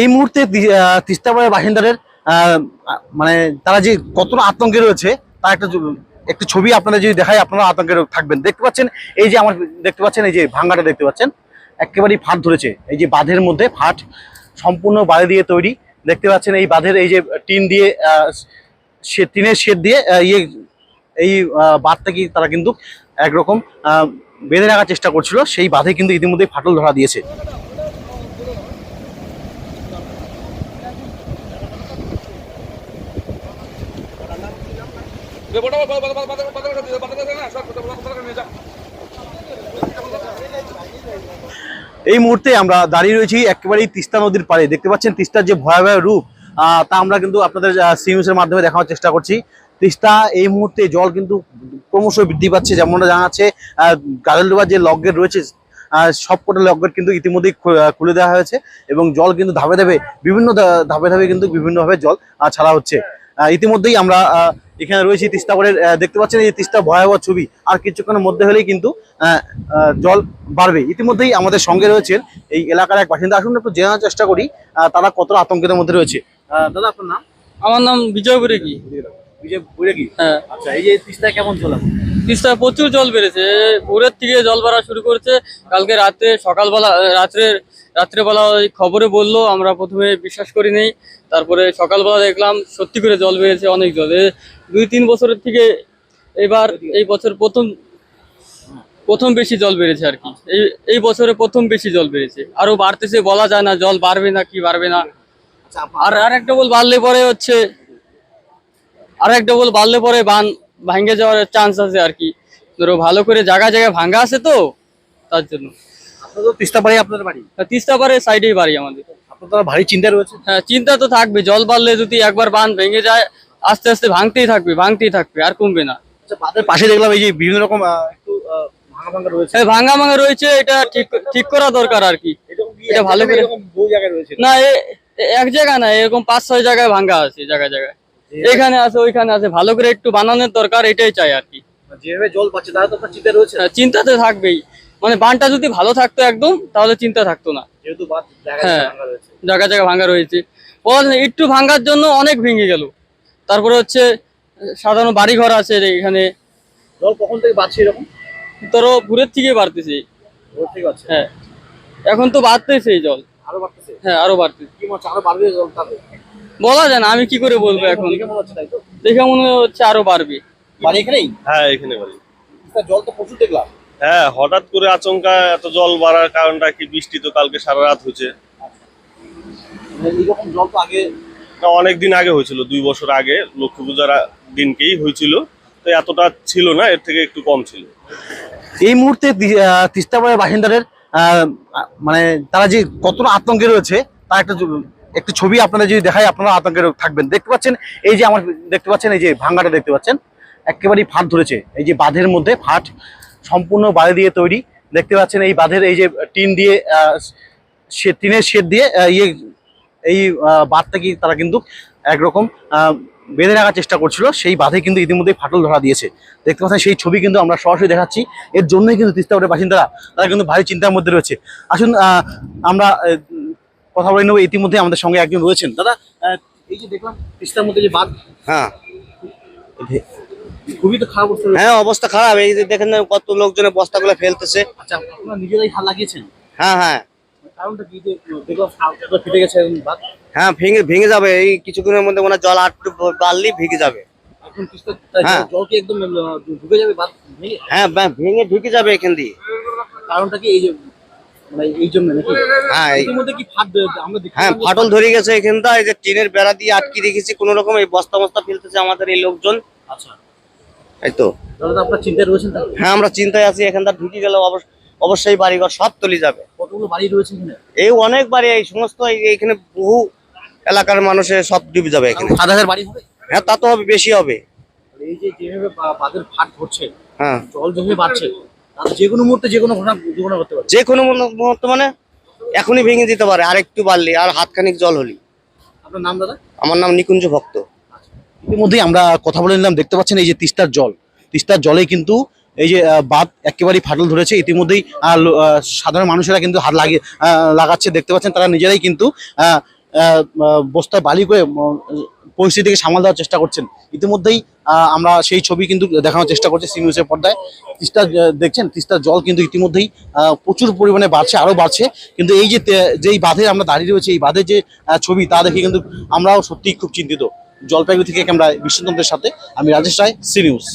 এই মুহূর্তে তিস্তাপাড়ের বাসিন্দাদের মানে তারা যে কতটা আতঙ্কে রয়েছে, তার একটা একটু ছবি আপনারা যদি দেখায় আপনারা আতঙ্কে থাকবেন। দেখতে পাচ্ছেন, এই যে আমার, দেখতে পাচ্ছেন, এই যে ভাঙ্গাটা দেখতে পাচ্ছেন, একেবারেই ফাট ধরেছে। এই যে বাঁধের মধ্যে ফাট সম্পূর্ণ বাড়ি দিয়ে তৈরি। দেখতে পাচ্ছেন, এই বাঁধের এই যে টিন দিয়ে সে টিনের শেড দিয়ে ইয়ে এই বাঁধটাকে তারা কিন্তু একরকম বেঁধে রাখার চেষ্টা করছিল। সেই বাঁধে কিন্তু ইতিমধ্যেই ফাটল ধরা দিয়েছে। এই মুহূর্তে আমরা দাঁড়িয়ে রয়েছি একেবারেই তিস্তা নদীর পাড়ে দেখতে পাচ্ছেন তিস্তার যে ভয়াবহ রূপ তা আমরা কিন্তু আপনাদের সিনিউসের মাধ্যমে দেখানোর চেষ্টা করছি তিস্তা এই মুহূর্তে জল কিন্তু ক্রমশ বৃদ্ধি পাচ্ছে যেমনটা জানা যাচ্ছে গাজলডোবার যে লকগেট রয়েছে সবকটা লকগেট কিন্তু ইতিমধ্যেই খুলে দেওয়া হয়েছে এবং জল কিন্তু ধাপে ধাপে বিভিন্ন ধাপে ধাপে কিন্তু বিভিন্নভাবে জল ছাড়া হচ্ছে ইতিমধ্যেই আমরা এখানে রয়েছি তিস্তাগড়ের দেখতে পাচ্ছেন এই তিস্তা ভয়াবহ ছবি। আর কিছুক্ষণের মধ্যে হলেই কিন্তু জল বাড়বে। ইতিমধ্যেই আমাদের সঙ্গে রয়েছেন এই এলাকার এক বাসিন্দা। আসুন একটু জেনার চেষ্টা করি তারা কতটা আতঙ্কের মধ্যে রয়েছে। দাদা আপনার নাম? আমার নাম বিজয় বুড়েগি বিজয় বুড়ে কি হ্যাঁ। আচ্ছা এই যে তিস্তা কেমন চলা তিস্তা প্রচুর জল বেড়েছে। ভোরের থেকে জল বাড়া শুরু করেছে। কালকে রাতে সকালবেলা রাত্রে রাত্রেবেলা ওই খবরে বলল আমরা প্রথমে বিশ্বাস করি নেই তারপরে সকালবেলা দেখলাম সত্যি করে জল বেড়েছে অনেক জল। দুই তিন বছরের থেকে এবার এই বছর প্রথম প্রথম বেশি জল বেড়েছে আর কি। এই এই বছরে প্রথম বেশি জল বেড়েছে আরও বাড়তেছে বলা যায় না জল বাড়বে না কি বাড়বে না। আচ্ছা আর আর এক ডবল বাড়লে পরে হচ্ছে আর এক ডবল বাড়লে পরে বান ভাঙ্গে যাওয়ার চান্স আছে আর কি। ধরো ভালো করে জায়গা জায়গায় ভাঙ্গা আছে তো তার জন্য। আপনার তিস্তা পাড়ি আপনাদের বাড়ি? তিস্তা পারে সাইডেই বাড়ি আমাদের। আপনার ভারী চিন্তা রয়েছে? হ্যাঁ চিন্তা তো থাকবে জল বাড়লে যদি একবার বান ভেঙে যায় আস্তে আস্তে ভাঙতেই থাকবে ভাঙতেই থাকবে আর কমবে না। আচ্ছা বাঁধের পাশে দেখলাম এই যে বিভিন্ন রকম একটু ভাঙা ভাঙা রয়েছে। এই ভাঙা ভাঙা রয়েছে এটা ঠিক ঠিক করা দরকার আর কি। এটা ভালো করে- না এক জায়গা না এরকম পাঁচ ছয় জায়গায় ভাঙ্গা আছে জায়গায় জায়গায়। এখানে আছে ওইখানে আছে ভালো করে একটু বানানোর দরকার এটাই চাই আর কি। যেভাবে জল পাচ্ছে তারা তো চিন্তা রয়েছে। হ্যাঁ, চিন্তা তো থাকবেই। মানে বানটা যদি ভালো থাকতো একদম তাহলে চিন্তা থাকতো না। হ্যাঁ। জায়গা জায়গা ভাঙা রয়েছে। বল একটু ভাঙার জন্য অনেক ভেঙে গেল। তারপরে হচ্ছে সাধারণ বাড়ি ঘর আছে রে এখানে। জল কখন থেকে বাড়ছে এরকম? তোরও ভোরের থেকে বাড়তেছে। হ্যাঁ। এখন তো বাড়তেছে এই জল। আরও বাড়তেছে? হ্যাঁ আরও বাড়তেছে কি মনে আরও বাড়বে জল তাহলে বলা যায় না আমি কি করে বলব এখন? দেখে মনে হচ্ছে দেখে মনে আরও বাড়বে। বাড়ি এখানেই? হ্যাঁ এখানে বাড়ি। জল তো প্রচুর দেখলাম। হ্যাঁ হঠাৎ করে আচমকা এত জল বাড়ার কারণটা কি? বৃষ্টি তো কালকে সারা রাত হয়েছে। মানে জল তো আগে না, অনেক দিন আগে হয়েছিল দুই বছর আগে। লক্ষ্মী পূজার দিনকেই হয়েছিল। তো এতটা ছিল না এর থেকে একটু কম ছিল। এই মুহূর্তে তি- আহ, তিস্তাপাড়ের বাসিন্দাদের মানে তারা যে কতটা আতঙ্কে রয়েছে তার একটা একটু ছবি আপনারা যদি দেখায় আপনারা আতঙ্কে থাকবেন। দেখতে পাচ্ছেন এই যে আমার দেখতে পাচ্ছেন এই যে ভাঙ্গাটা দেখতে পাচ্ছেন একেবারেই ফাট ধরেছে। এই যে বাঁধের মধ্যে ফাট সম্পূর্ণ বাড়ি দিয়ে তৈরি। দেখতে পাচ্ছেন এই বাঁধের এই যে টিন দিয়ে সে টিনের শেড দিয়ে ইয়ে এই বাঁধটাকে তারা কিন্তু একরকম বেঁধে রাখার চেষ্টা করছিল। সেই বাঁধে কিন্তু ইতিমধ্যেই ফাটল ধরা দিয়েছে। দেখতে পাচ্ছেন সেই ছবি কিন্তু আমরা সরাসরি দেখাচ্ছি। এর জন্যই কিন্তু তিস্তাপুরের বাসিন্দারা তারা কিন্তু ভারী চিন্তার মধ্যে রয়েছে। আসুন আমরা কথা বলে নেব। ইতিমধ্যে আমাদের সঙ্গে একজন রয়েছেন। দাদা এই যে দেখলাম তিস্তার মধ্যে যে বাঁধ হ্যাঁ। খুবই তো খারাপ অবস্থা হ্যাঁ অবস্থা খারাপ। এই যে দেখেন না কত লোকজনের বস্তাগুলো ফেলতেছে। আচ্ছা আপনারা নিজেরাই হাল লাগিয়েছেন? হ্যাঁ হ্যাঁ। কারণটা কি যে ফেটে গেছে হ্যাঁ ভেঙে ভেঙে যাবে। এই কিছুক্ষণের মধ্যে মনে হয় জল আটটু বাড়লেই ভেঙে যাবে। হ্যাঁ। জল কি একদম ঢুকে যাবে ভেঙে? হ্যাঁ ভেঙে ঢুকে যাবে এখান দিয়ে। কারণটা কি এই যে মানে হ্যাঁ হ্যাঁ ফাটল ধরে গেছে এখানটা এই যে টিনের বেড়া দিয়ে আটকে রেখেছি। কোনো রকম এই বস্তা বস্তা ফেলতেছে আমাদের এই লোকজন। আচ্ছা। এই তো। আপনার চিন্তায় রয়েছেন হ্যাঁ আমরা চিন্তায় আছি এখানটা ঢুকে গেলে অবশ্য- অবশ্যই বাড়িঘর সব তলি যাবে। কতগুলো বাড়ি রয়েছে এই অনেক বাড়ি এই সমস্ত এইখানে বহু এলাকার মানুষের সব ডুবে যাবে এখানে। সাত হাজার বাড়ি হবে? হ্যাঁ তা তো হবে বেশি হবে। এই যে যেভাবে বাঁধের ফাট ঘটছে হ্যাঁ। জল যেভাবে বাড়ছে তাহলে যে কোনো মুহূর্তে যে কোনো ঘটনা দুর্ঘটনা করতে পারে। যে কোনো মুহূর্ত- মানে এখনই ভেঙে দিতে পারে আর একটু বাড়লি আর হাতখানিক জল হলি। আপনার নাম দাদা? আমার নাম নিকুঞ্জ ভক্ত। ইতিমধ্যেই আমরা কথা বলে নিলাম, দেখতে পাচ্ছেন এই যে তিস্তার জল। তিস্তার জলে কিন্তু এই যে বাঁধ একেবারেই ফাটল ধরেছে। ইতিমধ্যেই সাধারণ মানুষেরা কিন্তু হাত লাগিয়ে লাগাচ্ছে। দেখতে পাচ্ছেন তারা নিজেরাই কিন্তু বস্তায় বালি করে পরিস্থিতিকে সামাল দেওয়ার চেষ্টা করছেন। ইতিমধ্যেই আমরা সেই ছবি কিন্তু দেখানোর চেষ্টা করছি সি নিউজের পর্দায়। তিস্তা দেখছেন, তিস্তার জল কিন্তু ইতিমধ্যেই প্রচুর পরিমাণে বাড়ছে আরও বাড়ছে। কিন্তু এই যে যেই বাঁধে আমরা দাঁড়িয়ে রয়েছে, এই বাঁধের যে ছবি, তা দেখে কিন্তু আমরাও সত্যিই খুব চিন্তিত। জলপাইগুড়ি থেকে ক্যামেরায় বিশ্বতন্ত্রের সাথে আমি রাজেশ রায় সি নিউজ।